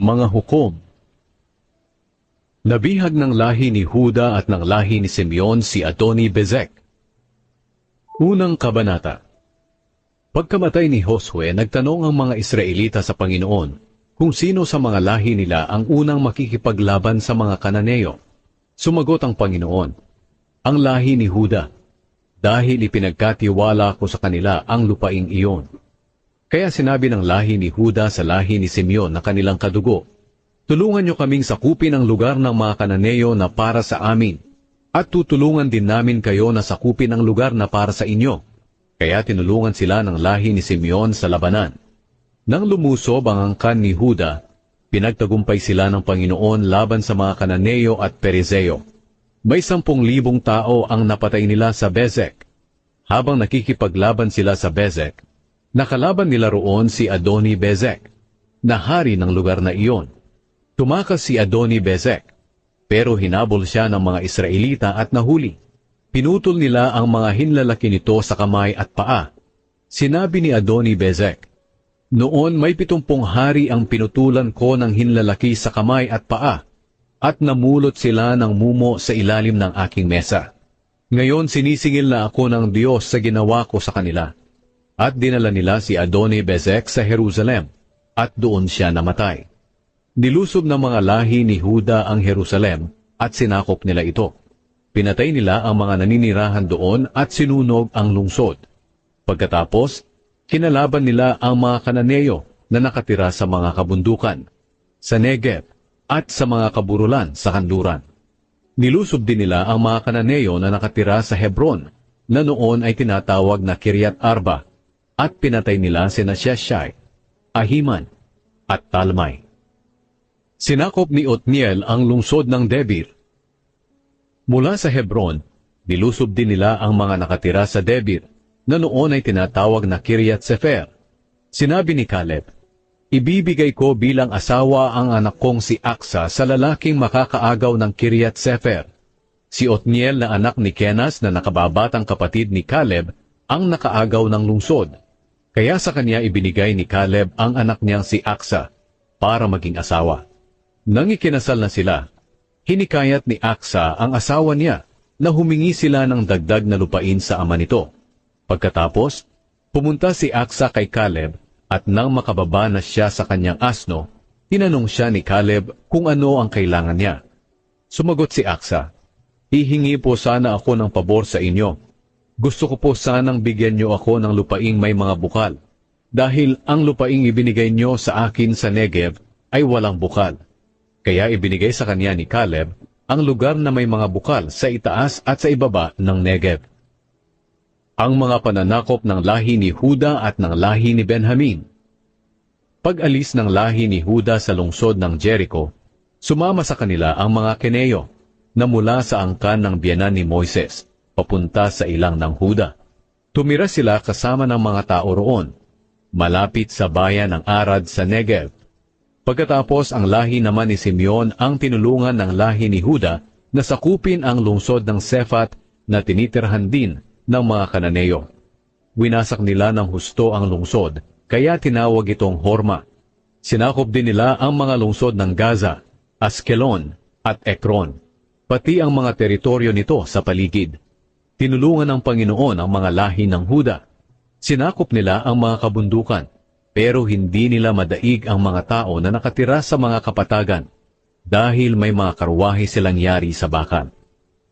Mga hukom Nabihag ng lahi ni Huda at ng lahi ni Simeon si Adoni Bezek. Unang Kabanata Pagkamatay ni Josue, nagtanong ang mga Israelita sa Panginoon kung sino sa mga lahi nila ang unang makikipaglaban sa mga Kananeo. Sumagot ang Panginoon, ang lahi ni Huda, dahil ipinagkatiwala ko sa kanila ang lupaing iyon. Kaya sinabi ng lahi ni Huda sa lahi ni Simeon na kanilang kadugo, Tulungan niyo kaming sakupin ang lugar ng mga Kananeo na para sa amin, at tutulungan din namin kayo na sakupin ang lugar na para sa inyo. Kaya tinulungan sila ng lahi ni Simeon sa labanan. Nang lumusob ang angkan ni Huda, pinagtagumpay sila ng Panginoon laban sa mga Kananeo at Perizeo. May sampung libong tao ang napatay nila sa Bezek. Habang nakikipaglaban sila sa Bezek, nakalaban nila roon si Adoni Bezek, na hari ng lugar na iyon. Tumakas si Adoni Bezek, pero hinabol siya ng mga Israelita at nahuli. Pinutol nila ang mga hinlalaki nito sa kamay at paa. Sinabi ni Adoni Bezek, Noon may pitumpong hari ang pinutulan ko ng hinlalaki sa kamay at paa, at namulot sila ng mumo sa ilalim ng aking mesa. Ngayon sinisingil na ako ng Diyos sa ginawa ko sa kanila. At dinala nila si Adoni Bezek sa Jerusalem, at doon siya namatay. Nilusob ng mga lahi ni Huda ang Jerusalem at sinakop nila ito. Pinatay nila ang mga naninirahan doon at sinunog ang lungsod. Pagkatapos, kinalaban nila ang mga Kananeo na nakatira sa mga kabundukan, sa Negev at sa mga kaburulan sa kanluran. Nilusob din nila ang mga Kananeo na nakatira sa Hebron na noon ay tinatawag na Kiryat Arba at pinatay nila sina Sheshai, Ahiman at Talmay. Sinakop ni Otniel ang lungsod ng Debir. Mula sa Hebron, nilusob din nila ang mga nakatira sa Debir, na noon ay tinatawag na Kiryat Sefer. Sinabi ni Caleb, Ibibigay ko bilang asawa ang anak kong si Aksa sa lalaking makakaagaw ng Kiryat Sefer. Si Otniel na anak ni Kenas na nakababatang kapatid ni Caleb ang nakaagaw ng lungsod. Kaya sa kanya ibinigay ni Caleb ang anak niyang si Aksa para maging asawa. Nang ikinasal na sila, hinikayat ni Aksa ang asawa niya na humingi sila ng dagdag na lupain sa ama nito. Pagkatapos, pumunta si Aksa kay Caleb at nang makababa na siya sa kanyang asno, tinanong siya ni Caleb kung ano ang kailangan niya. Sumagot si Aksa, Hihingi po sana ako ng pabor sa inyo. Gusto ko po sanang bigyan niyo ako ng lupaing may mga bukal. Dahil ang lupaing ibinigay niyo sa akin sa Negev ay walang bukal. Kaya ibinigay sa kanya ni Caleb ang lugar na may mga bukal sa itaas at sa ibaba ng Negev. Ang mga pananakop ng lahi ni Huda at ng lahi ni Benjamin. Pag-alis ng lahi ni Huda sa lungsod ng Jericho, sumama sa kanila ang mga Keneo na mula sa angkan ng biyanan ni Moises, papunta sa ilang ng Huda. Tumira sila kasama ng mga tao roon, malapit sa bayan ng Arad sa Negev. Pagkatapos ang lahi naman ni Simeon ang tinulungan ng lahi ni Huda na sakupin ang lungsod ng Sefat na tinitirhan din ng mga Kananeo. Winasak nila ng husto ang lungsod, kaya tinawag itong Horma. Sinakop din nila ang mga lungsod ng Gaza, Askelon at Ekron, pati ang mga teritoryo nito sa paligid. Tinulungan ng Panginoon ang mga lahi ng Huda. Sinakop nila ang mga kabundukan, pero hindi nila madaig ang mga tao na nakatira sa mga kapatagan dahil may mga karwahe silang yari sa bakan.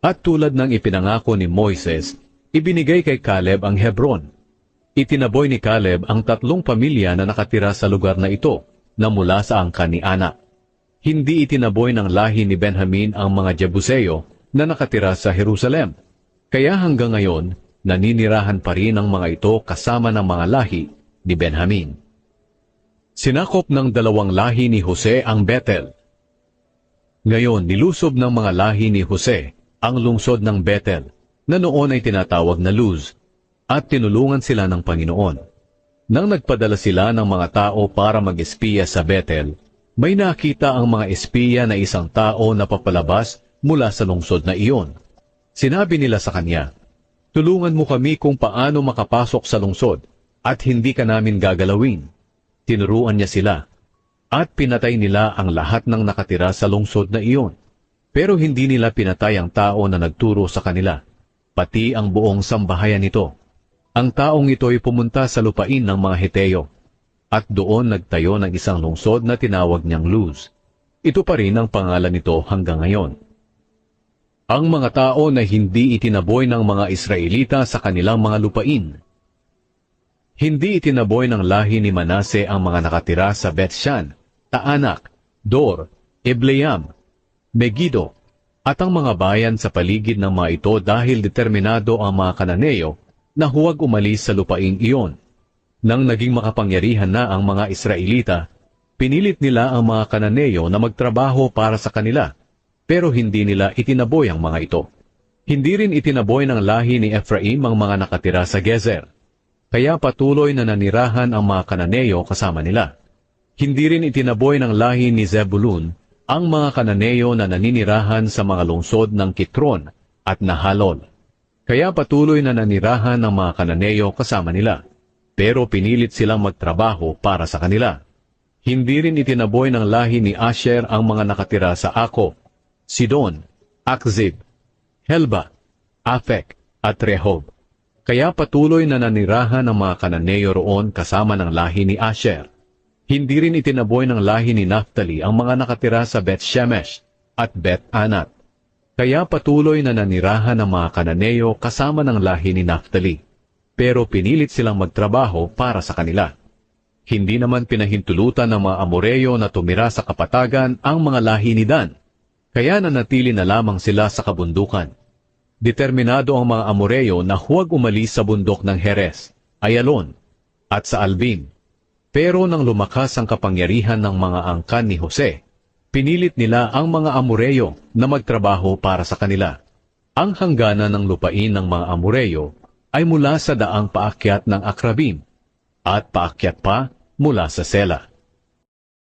At tulad ng ipinangako ni Moises, ibinigay kay Caleb ang Hebron. Itinaboy ni Caleb ang tatlong pamilya na nakatira sa lugar na ito na mula sa angkan ni Ana. Hindi itinaboy ng lahi ni Benjamin ang mga Jebuseo na nakatira sa Jerusalem. Kaya hanggang ngayon, naninirahan pa rin ang mga ito kasama ng mga lahi ni Benjamin. Sinakop ng dalawang lahi ni Jose ang Bethel. Ngayon, nilusob ng mga lahi ni Jose ang lungsod ng Bethel, na noon ay tinatawag na Luz, at tinulungan sila ng Panginoon. Nang nagpadala sila ng mga tao para mag-espiya sa Bethel, may nakita ang mga espiya na isang tao na papalabas mula sa lungsod na iyon. Sinabi nila sa kanya, Tulungan mo kami kung paano makapasok sa lungsod at hindi ka namin gagalawin. Tinuruan niya sila. At pinatay nila ang lahat ng nakatira sa lungsod na iyon. Pero hindi nila pinatay ang tao na nagturo sa kanila, pati ang buong sambahayan nito. Ang taong ito ay pumunta sa lupain ng mga Heteo, at doon nagtayo ng isang lungsod na tinawag niyang Luz. Ito pa rin ang pangalan nito hanggang ngayon. Ang mga tao na hindi itinaboy ng mga Israelita sa kanilang mga lupain. Hindi itinaboy ng lahi ni Manase ang mga nakatira sa Bethshan, Taanak, Dor, Ebleam, Megiddo, at ang mga bayan sa paligid ng mga ito dahil determinado ang mga Kananeo na huwag umalis sa lupaing iyon. Nang naging makapangyarihan na ang mga Israelita, pinilit nila ang mga Kananeo na magtrabaho para sa kanila, pero hindi nila itinaboy ang mga ito. Hindi rin itinaboy ng lahi ni Ephraim ang mga nakatira sa Gezer. Kaya patuloy na nanirahan ang mga Kananeo kasama nila. Hindi rin itinaboy ng lahi ni Zebulun ang mga Kananeo na naninirahan sa mga lungsod ng Kitron at Nahalol. Kaya patuloy na nanirahan ng mga Kananeo kasama nila, pero pinilit silang magtrabaho para sa kanila. Hindi rin itinaboy ng lahi ni Asher ang mga nakatira sa Ako, Sidon, Akzib, Helba, Afek, at Rehob. Kaya patuloy na nanirahan ng mga Kananeo roon kasama ng lahi ni Asher. Hindi rin itinaboy ng lahi ni Naphtali ang mga nakatira sa Beth Shemesh at Beth Anat. Kaya patuloy na nanirahan ng mga Kananeo kasama ng lahi ni Naphtali. Pero pinilit silang magtrabaho para sa kanila. Hindi naman pinahintulutan ng mga Amoreyo na tumira sa kapatagan ang mga lahi ni Dan. Kaya nanatili na lamang sila sa kabundukan. Determinado ang mga Amoreyo na huwag umalis sa bundok ng Heres, Ayalon, at sa Albin. Pero nang lumakas ang kapangyarihan ng mga angkan ni Jose, pinilit nila ang mga Amoreyo na magtrabaho para sa kanila. Ang hangganan ng lupain ng mga Amoreyo ay mula sa daang paakyat ng Akrabim at paakyat pa mula sa Sela.